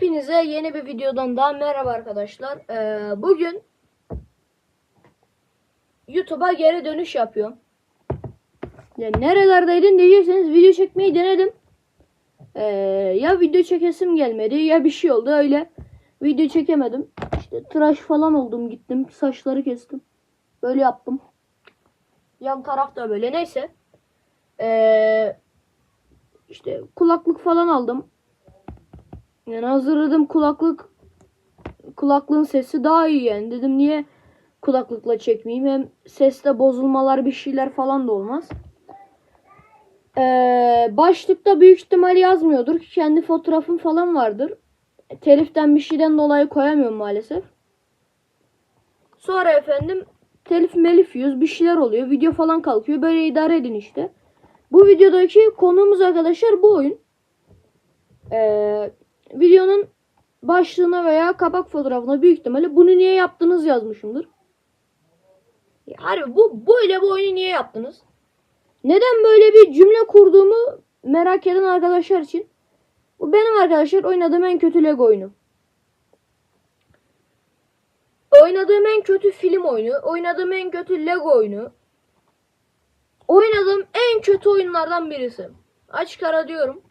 Hepinize yeni bir videodan daha merhaba arkadaşlar. Ee, bugün YouTube'a geri dönüş yapıyorum. Ya nerelerdeydin diyecekseniz video çekmeyi denedim. Ee, ya video çekesim gelmedi ya bir şey oldu öyle. Video çekemedim. İşte tıraş falan oldum gittim. Saçları kestim. Böyle yaptım. Yan taraf da böyle neyse. Ee, işte kulaklık falan aldım. Yani hazırladım kulaklık kulaklığın sesi daha iyi yani. Dedim niye kulaklıkla çekmeyeyim hem seste bozulmalar bir şeyler falan da olmaz. Ee, başlıkta büyük ihtimal yazmıyordur ki kendi fotoğrafım falan vardır. Teliften bir şeyden dolayı koyamıyorum maalesef. Sonra efendim telif melif yüz bir şeyler oluyor. Video falan kalkıyor. Böyle idare edin işte. Bu videodaki konuğumuz arkadaşlar bu oyun. Ee, videonun başlığına veya kapak fotoğrafına büyük ihtimalle bunu niye yaptınız yazmışımdır. Ya Harbi bu böyle bu oyunu niye yaptınız? Neden böyle bir cümle kurduğumu merak eden arkadaşlar için. Bu benim arkadaşlar oynadığım en kötü Lego oyunu. Oynadığım en kötü film oyunu, oynadığım en kötü Lego oyunu. Oynadığım en kötü oyunlardan birisi. Açık ara diyorum.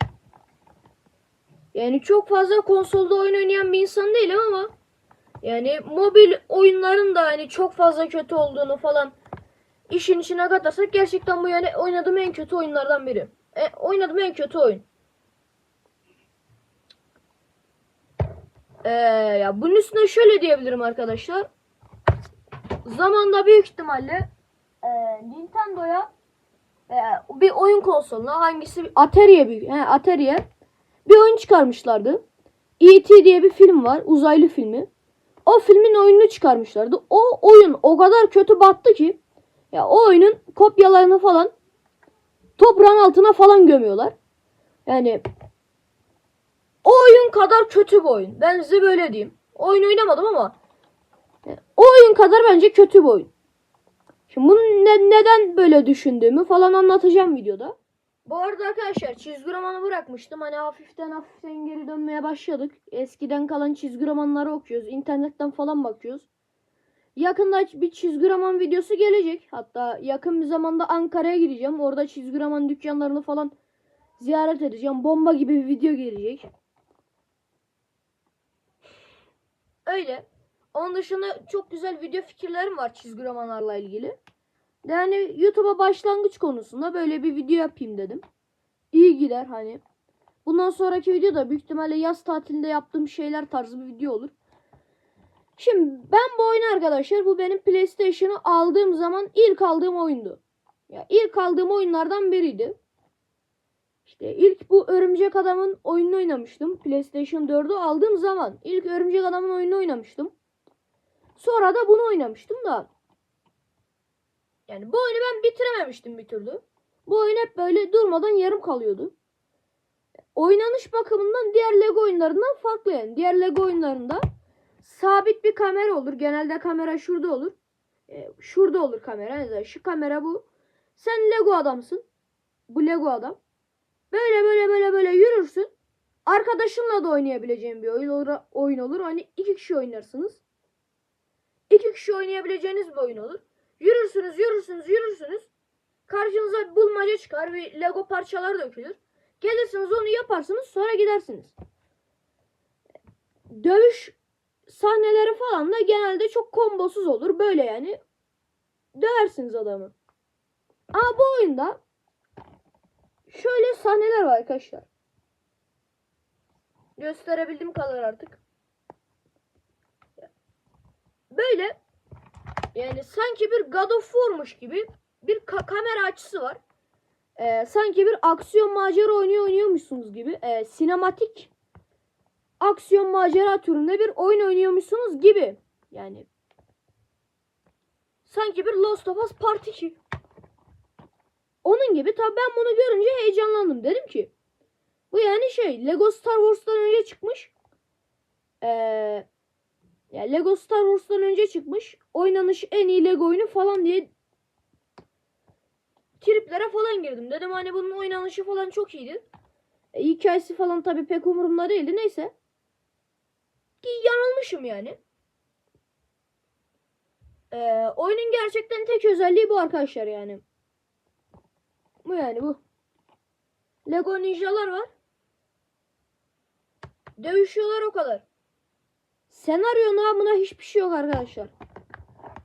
Yani çok fazla konsolda oyun oynayan bir insan değilim ama yani mobil oyunların da hani çok fazla kötü olduğunu falan işin içine katarsak gerçekten bu yani oynadığım en kötü oyunlardan biri. E, oynadığım en kötü oyun. Ee, ya bunun üstüne şöyle diyebilirim arkadaşlar. Zamanda büyük ihtimalle e, Nintendo'ya e, bir oyun konsoluna hangisi Atari'ye büyük he, Atari'ye bir oyun çıkarmışlardı. E.T. diye bir film var. Uzaylı filmi. O filmin oyununu çıkarmışlardı. O oyun o kadar kötü battı ki ya o oyunun kopyalarını falan toprağın altına falan gömüyorlar. Yani o oyun kadar kötü bir oyun. Ben size böyle diyeyim. Oyun oynamadım ama yani o oyun kadar bence kötü bir oyun. Şimdi bunu ne- neden böyle düşündüğümü falan anlatacağım videoda. Bu arada arkadaşlar çizgi romanı bırakmıştım. Hani hafiften hafiften geri dönmeye başladık. Eskiden kalan çizgi romanları okuyoruz. İnternetten falan bakıyoruz. Yakında bir çizgi roman videosu gelecek. Hatta yakın bir zamanda Ankara'ya gideceğim. Orada çizgi roman dükkanlarını falan ziyaret edeceğim. Bomba gibi bir video gelecek. Öyle. Onun dışında çok güzel video fikirlerim var çizgi romanlarla ilgili. Yani YouTube'a başlangıç konusunda böyle bir video yapayım dedim. İyi gider hani. Bundan sonraki video da büyük ihtimalle yaz tatilinde yaptığım şeyler tarzı bir video olur. Şimdi ben bu oyunu arkadaşlar bu benim PlayStation'ı aldığım zaman ilk aldığım oyundu. Ya ilk aldığım oyunlardan biriydi. İşte ilk bu Örümcek Adam'ın oyununu oynamıştım. PlayStation 4'ü aldığım zaman ilk Örümcek Adam'ın oyununu oynamıştım. Sonra da bunu oynamıştım da. Yani bu oyunu ben bitirememiştim bir türlü. Bu oyun hep böyle durmadan yarım kalıyordu. Oynanış bakımından diğer Lego oyunlarından farklı yani. Diğer Lego oyunlarında sabit bir kamera olur. Genelde kamera şurada olur. Ee, şurada olur kamera. Mesela şu kamera bu. Sen Lego adamsın. Bu Lego adam. Böyle böyle böyle böyle yürürsün. Arkadaşınla da oynayabileceğin bir oyun olur. Oyun olur. Hani iki kişi oynarsınız. İki kişi oynayabileceğiniz bir oyun olur. Yürürsünüz, yürürsünüz, yürürsünüz. Karşınıza bir bulmaca çıkar ve Lego parçaları dökülür. Gelirsiniz onu yaparsınız sonra gidersiniz. Dövüş sahneleri falan da genelde çok kombosuz olur. Böyle yani döversiniz adamı. Ama bu oyunda şöyle sahneler var arkadaşlar. Gösterebildiğim kadar artık. Böyle yani sanki bir God of War'muş gibi bir ka- kamera açısı var. Ee, sanki bir aksiyon macera oynuyor oynuyormuşsunuz gibi. Ee, sinematik aksiyon macera türünde bir oyun oynuyormuşsunuz gibi. Yani sanki bir Lost of Us Part 2. Onun gibi tabii ben bunu görünce heyecanlandım. Dedim ki bu yani şey Lego Star Wars'tan önce çıkmış. Ee, ya Lego Star Wars'tan önce çıkmış. Oynanış en iyi Lego oyunu falan diye triplere falan girdim. Dedim hani bunun oynanışı falan çok iyiydi. E, hikayesi falan tabii pek umurumda değildi. Neyse. Ki yanılmışım yani. Ee, oyunun gerçekten tek özelliği bu arkadaşlar yani. Bu yani bu. Lego ninjalar var. Dövüşüyorlar o kadar. Senaryo namına hiçbir şey yok arkadaşlar.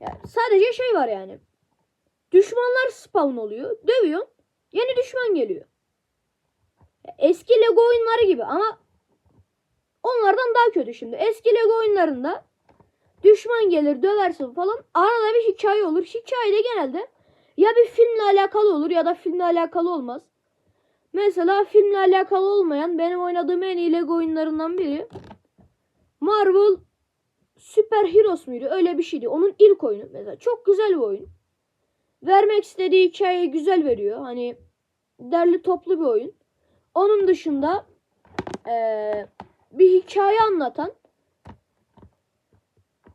Yani sadece şey var yani. Düşmanlar spawn oluyor. Dövüyor. Yeni düşman geliyor. Eski Lego oyunları gibi ama onlardan daha kötü şimdi. Eski Lego oyunlarında düşman gelir döversin falan. Arada bir hikaye olur. Hikaye de genelde ya bir filmle alakalı olur ya da filmle alakalı olmaz. Mesela filmle alakalı olmayan benim oynadığım en iyi Lego oyunlarından biri Marvel Super Heroes muydu? Öyle bir şeydi. Onun ilk oyunu mesela. Çok güzel bir oyun. Vermek istediği hikayeyi güzel veriyor. Hani derli toplu bir oyun. Onun dışında eee, bir hikaye anlatan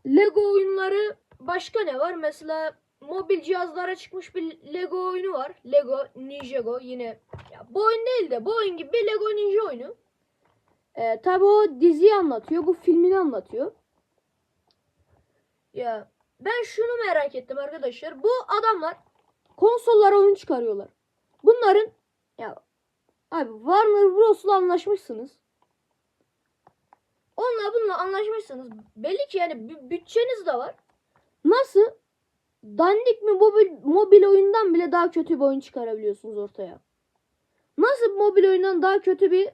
Lego oyunları başka ne var? Mesela mobil cihazlara çıkmış bir Lego oyunu var. Lego Ninjago yine ya bu oyun değil de bu oyun gibi bir Lego Ninja oyunu. Ee, tabi o diziyi anlatıyor. Bu filmini anlatıyor. Ya ben şunu merak ettim arkadaşlar. Bu adamlar konsollara oyun çıkarıyorlar. Bunların ya abi Warner Bros'la anlaşmışsınız. Onunla bununla anlaşmışsınız. Belli ki yani bütçeniz de var. Nasıl dandik mi mobil, mobil oyundan bile daha kötü bir oyun çıkarabiliyorsunuz ortaya? Nasıl mobil oyundan daha kötü bir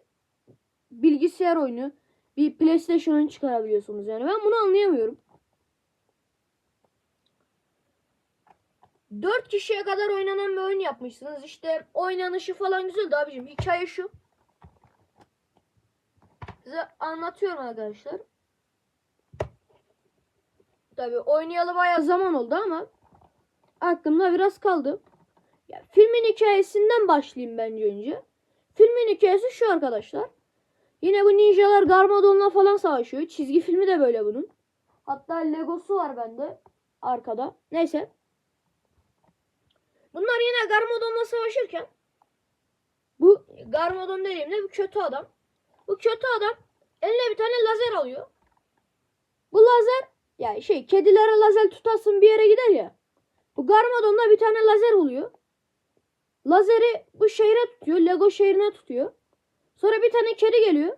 bilgisayar oyunu, bir PlayStation oyunu çıkarabiliyorsunuz yani? Ben bunu anlayamıyorum. 4 kişiye kadar oynanan bir oyun yapmışsınız. İşte oynanışı falan güzel abicim. Hikaye şu. Size anlatıyorum arkadaşlar. Tabi oynayalı bayağı zaman oldu ama aklımda biraz kaldı. Ya, filmin hikayesinden başlayayım bence önce. Filmin hikayesi şu arkadaşlar. Yine bu ninjalar Garmadon'la falan savaşıyor. Çizgi filmi de böyle bunun. Hatta Legosu var bende arkada. Neyse. Bunlar yine Garmadon'la savaşırken bu Garmadon dediğimde bir kötü adam. Bu kötü adam eline bir tane lazer alıyor. Bu lazer ya şey kedilere lazer tutasın bir yere gider ya. Bu Garmadon'da bir tane lazer buluyor. Lazeri bu şehre tutuyor. Lego şehrine tutuyor. Sonra bir tane kedi geliyor.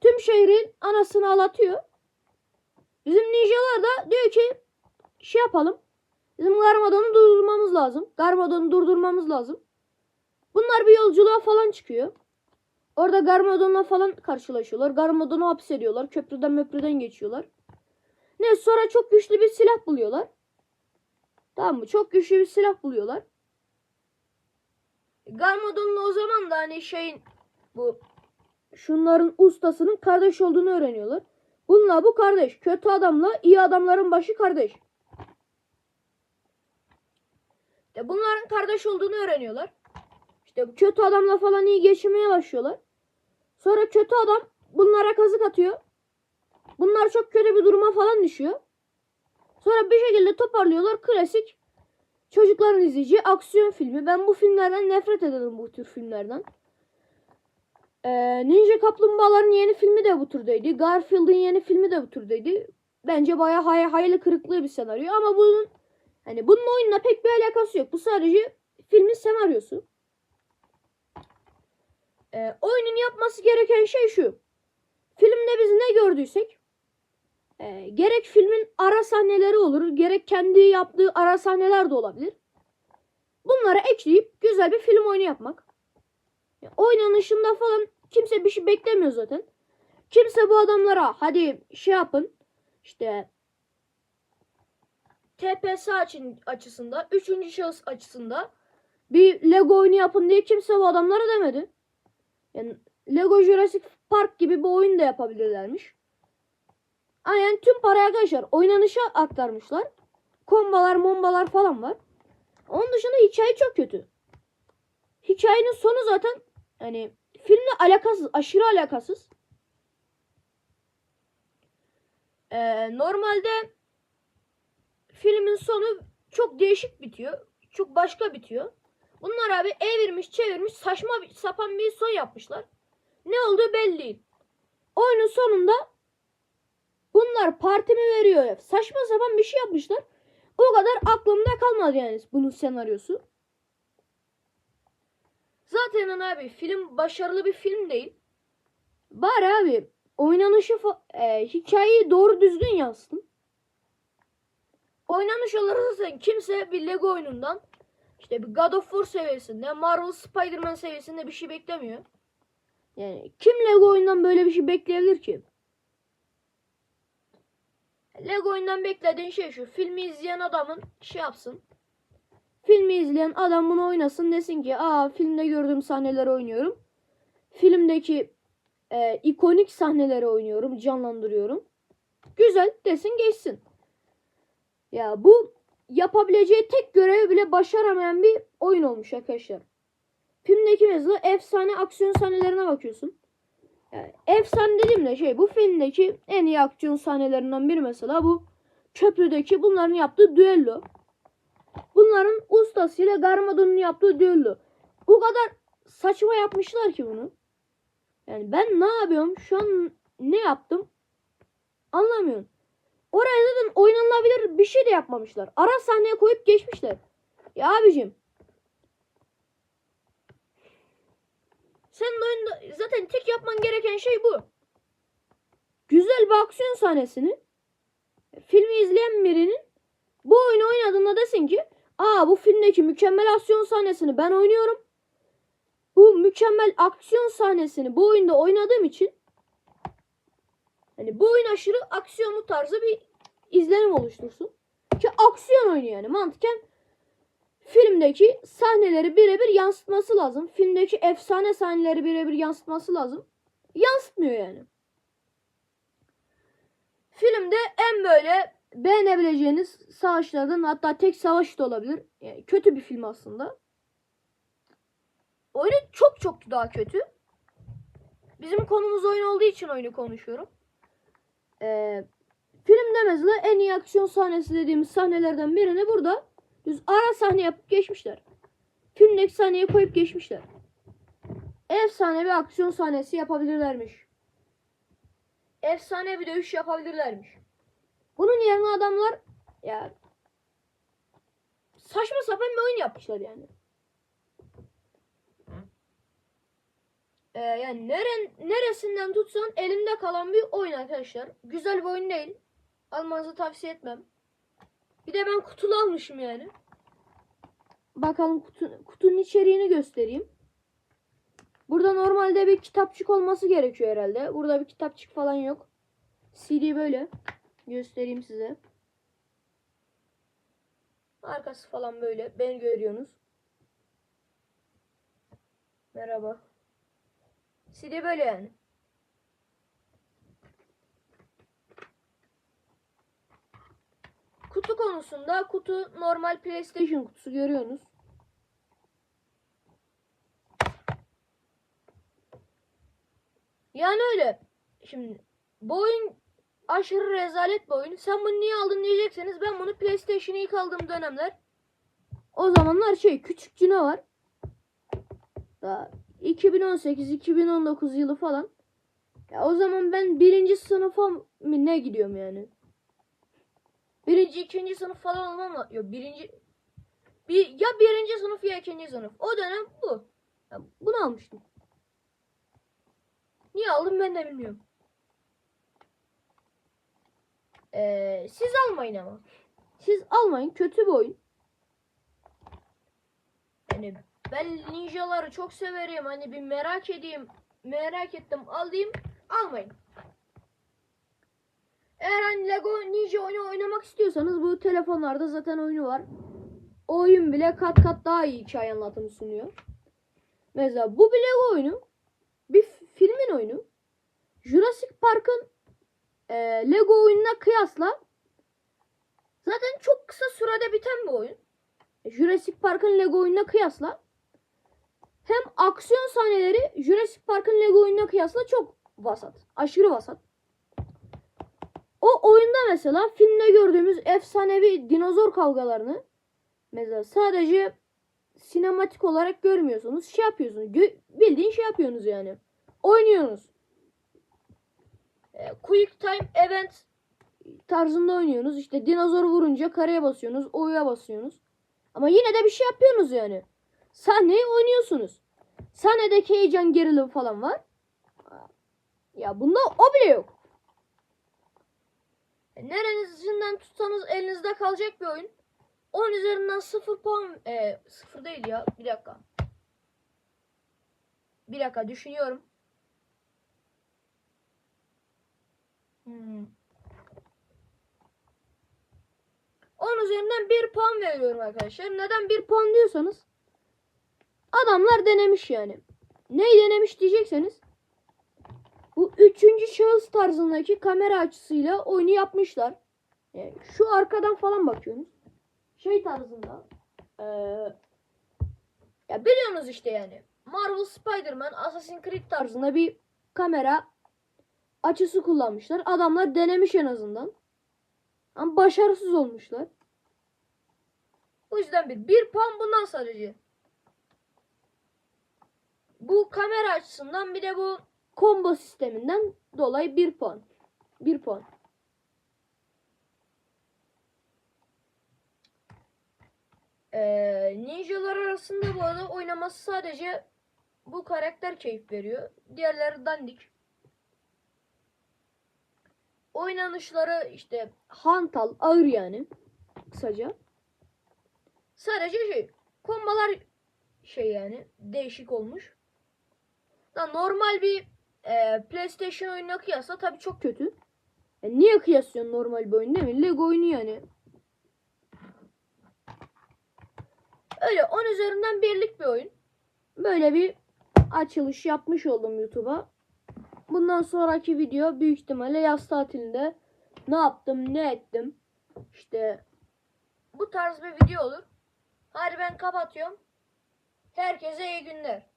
Tüm şehrin anasını ağlatıyor. Bizim ninjalar da diyor ki şey yapalım. Bizim Garmadon'u durdurmamız lazım. Garmadon'u durdurmamız lazım. Bunlar bir yolculuğa falan çıkıyor. Orada Garmadon'la falan karşılaşıyorlar. Garmadon'u hapsediyorlar. Köprüden möprüden geçiyorlar. Ne sonra çok güçlü bir silah buluyorlar. Tamam mı? Çok güçlü bir silah buluyorlar. Garmadon'la o zaman da hani şeyin bu şunların ustasının kardeş olduğunu öğreniyorlar. Bununla bu kardeş. Kötü adamla iyi adamların başı kardeş. İşte bunların kardeş olduğunu öğreniyorlar. İşte kötü adamla falan iyi geçinmeye başlıyorlar. Sonra kötü adam bunlara kazık atıyor. Bunlar çok kötü bir duruma falan düşüyor. Sonra bir şekilde toparlıyorlar. Klasik çocukların izleyeceği aksiyon filmi. Ben bu filmlerden nefret ederim bu tür filmlerden. Ee, Ninja Kaplumbağaların yeni filmi de bu türdeydi. Garfield'ın yeni filmi de bu türdeydi. Bence bayağı hay hayli kırıklığı bir senaryo ama bunun hani bunun oyunla pek bir alakası yok. Bu sadece filmin senaryosu. Ee, oyunun yapması gereken şey şu. Filmde biz ne gördüysek e, gerek filmin ara sahneleri olur, gerek kendi yaptığı ara sahneler de olabilir. Bunları ekleyip güzel bir film oyunu yapmak. Ya, oynanışında falan kimse bir şey beklemiyor zaten. Kimse bu adamlara hadi şey yapın işte TPS açın, açısında, üçüncü şahıs açısında bir Lego oyunu yapın diye kimse bu adamlara demedi. Yani Lego Jurassic Park gibi bir oyun da yapabilirlermiş. Aynen tüm parayı arkadaşlar oynanışa aktarmışlar. Kombalar, mombalar falan var. Onun dışında hikaye çok kötü. Hikayenin sonu zaten hani filmle alakasız, aşırı alakasız. Ee, normalde filmin sonu çok değişik bitiyor. Çok başka bitiyor. Bunlar abi evirmiş çevirmiş saçma sapan bir son yapmışlar. Ne olduğu belli değil. Oyunun sonunda bunlar parti mi veriyor? Saçma sapan bir şey yapmışlar. O kadar aklımda kalmadı yani bunun senaryosu. Zaten abi film başarılı bir film değil. Bari abi oynanışı e, hikayeyi doğru düzgün yazsın. Oynanış olarak zaten kimse bir Lego oyunundan işte bir God of War seviyesinde, Marvel Spider-Man seviyesinde bir şey beklemiyor. Yani kim Lego oyundan böyle bir şey bekleyebilir ki? Lego oyundan beklediğin şey şu. Filmi izleyen adamın şey yapsın. Filmi izleyen adam bunu oynasın desin ki aa filmde gördüğüm sahneleri oynuyorum. Filmdeki e, ikonik sahneleri oynuyorum, canlandırıyorum. Güzel desin geçsin. Ya bu yapabileceği tek görevi bile başaramayan bir oyun olmuş arkadaşlar. Filmdeki mesela efsane aksiyon sahnelerine bakıyorsun. Yani efsane dediğimde şey bu filmdeki en iyi aksiyon sahnelerinden biri mesela bu köprüdeki bunların yaptığı düello. Bunların ustasıyla Garmadon'un yaptığı düello. O kadar saçma yapmışlar ki bunu. Yani ben ne yapıyorum? Şu an ne yaptım? Anlamıyorum. Oraya zaten oynanılabilir bir şey de yapmamışlar. Ara sahneye koyup geçmişler. Ya abicim. Senin oyunda zaten tek yapman gereken şey bu. Güzel bir aksiyon sahnesini filmi izleyen birinin bu oyunu oynadığında desin ki aa bu filmdeki mükemmel aksiyon sahnesini ben oynuyorum. Bu mükemmel aksiyon sahnesini bu oyunda oynadığım için hani bu oyun aşırı aksiyonlu tarzı bir izlenim oluştursun. Ki aksiyon oyunu yani mantıken filmdeki sahneleri birebir yansıtması lazım. Filmdeki efsane sahneleri birebir yansıtması lazım. Yansıtmıyor yani. Filmde en böyle beğenebileceğiniz savaşlardan hatta tek savaş da olabilir. Yani kötü bir film aslında. Oyunu çok çok daha kötü. Bizim konumuz oyun olduğu için oyunu konuşuyorum. Ee, filmde mesela en iyi aksiyon sahnesi dediğimiz sahnelerden birini burada düz ara sahne yapıp geçmişler. Filmdeki sahneyi koyup geçmişler. Efsane bir aksiyon sahnesi yapabilirlermiş. Efsane bir dövüş yapabilirlermiş. Bunun yerine adamlar ya saçma sapan bir oyun yapmışlar yani. Ee, yani neren, neresinden tutsan elimde kalan bir oyun arkadaşlar. Güzel bir oyun değil. Almanızı tavsiye etmem. Bir de ben kutulu almışım yani. Bakalım kutu, kutunun içeriğini göstereyim. Burada normalde bir kitapçık olması gerekiyor herhalde. Burada bir kitapçık falan yok. CD böyle. Göstereyim size. Arkası falan böyle. Beni görüyorsunuz. Merhaba. Böyle yani. Kutu konusunda kutu normal PlayStation kutusu görüyorsunuz. Yani öyle. Şimdi bu oyun aşırı rezalet bir oyun. Sen bunu niye aldın diyecekseniz ben bunu PlayStation'a ilk aldığım dönemler o zamanlar şey küçük cino var. Daha 2018-2019 yılı falan. Ya o zaman ben birinci sınıfa mı ne gidiyorum yani. Birinci, ikinci sınıf falan olmam? Yok birinci bir, ya birinci sınıf ya ikinci sınıf. O dönem bu. Ya bunu almıştım. Niye aldım ben de bilmiyorum. Ee, siz almayın ama. Siz almayın. Kötü bir oyun. Yani ben ninjaları çok severim. Hani bir merak edeyim. Merak ettim alayım. Almayın. Eğer hani Lego Ninja oyunu oynamak istiyorsanız bu telefonlarda zaten oyunu var. O oyun bile kat kat daha iyi hikaye anlatımı sunuyor. Mesela bu bir Lego oyunu. Bir filmin oyunu. Jurassic Park'ın e, Lego oyununa kıyasla zaten çok kısa sürede biten bir oyun. Jurassic Park'ın Lego oyununa kıyasla hem aksiyon sahneleri Jurassic Park'ın Lego oyununa kıyasla çok vasat. Aşırı vasat. O oyunda mesela filmde gördüğümüz efsanevi dinozor kavgalarını mesela sadece sinematik olarak görmüyorsunuz. Şey yapıyorsunuz. Gö- bildiğin şey yapıyorsunuz yani. Oynuyorsunuz. E, quick time event tarzında oynuyorsunuz. İşte dinozor vurunca kareye basıyorsunuz. O'ya basıyorsunuz. Ama yine de bir şey yapıyorsunuz yani. Sahneyi oynuyorsunuz. Sahnedeki heyecan gerilim falan var. Ya bunda o bile yok. E, Neresinden tutsanız elinizde kalacak bir oyun. 10 üzerinden 0 puan. E, 0 değil ya. Bir dakika. Bir dakika düşünüyorum. Hmm. 10 üzerinden 1 puan veriyorum arkadaşlar. Neden 1 puan diyorsanız adamlar denemiş yani. Neyi denemiş diyecekseniz bu üçüncü şahıs tarzındaki kamera açısıyla oyunu yapmışlar. Yani şu arkadan falan bakıyorsunuz. Şey tarzında. Ee, ya biliyorsunuz işte yani. Marvel Spider-Man, Assassin's Creed tarzında bir kamera açısı kullanmışlar. Adamlar denemiş en azından. Ama başarısız olmuşlar. O yüzden bir. Bir puan bundan sadece. Bu kamera açısından bir de bu combo sisteminden dolayı bir puan. Bir puan. Ee, ninjalar arasında bu arada oynaması sadece bu karakter keyif veriyor. Diğerleri dandik. Oynanışları işte hantal, ağır yani. Kısaca. Sadece şey, kombalar şey yani değişik olmuş. Normal bir e, PlayStation oyununa kıyasla tabii çok kötü. E, niye kıyaslıyorsun normal bir oyun değil mi? Lego oyunu yani. Öyle 10 üzerinden birlik bir oyun. Böyle bir açılış yapmış oldum YouTube'a. Bundan sonraki video büyük ihtimalle yaz tatilinde ne yaptım ne ettim. İşte bu tarz bir video olur. Hadi ben kapatıyorum. Herkese iyi günler.